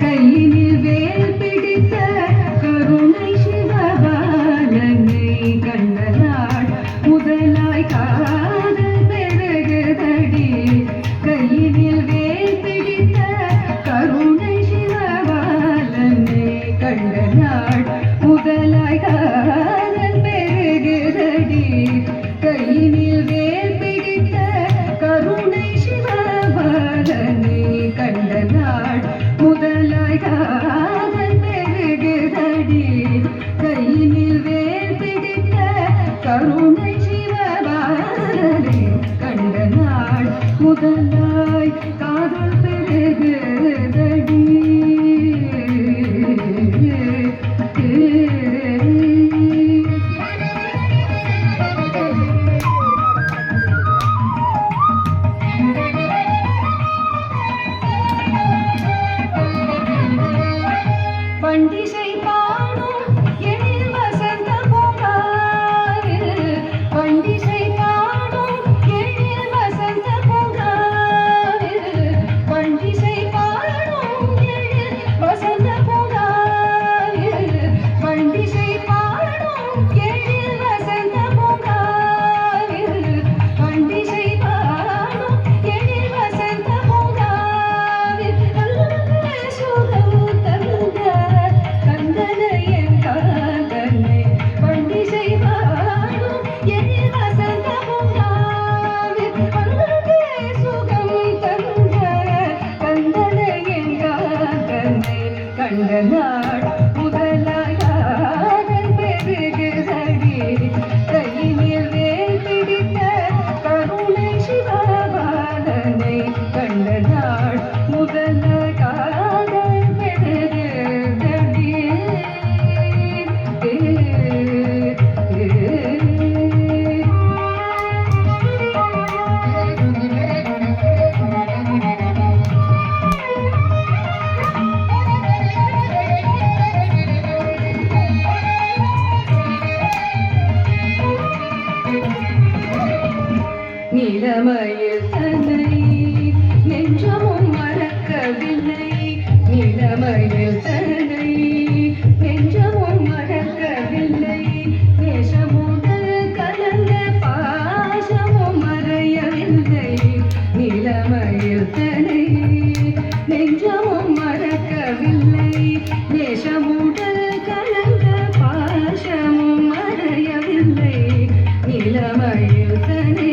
கையினில் வேல் பிடித்த கருணை சிவபாலனை கண்டனாள் முதலாய் கா கையினில் வேல் பிடித்த கருணை சிவபாரரே கண்ட நாள் முதலாய் காதல் பெருகுதடி. முதலா இளமைய தன்னை நெஞ்சமும் மறக்கவில்லை இளமைய தன்னை நெஞ்சமும் மறக்கவில்லை நேசமுதல் கலந்த பாசமும் மறையவில்லை இளமைய தன்னை நெஞ்சமும் மறக்கவில்லை நேசமுடல் கலந்த பாசமும் மறையவில்லை இளமையில் தனி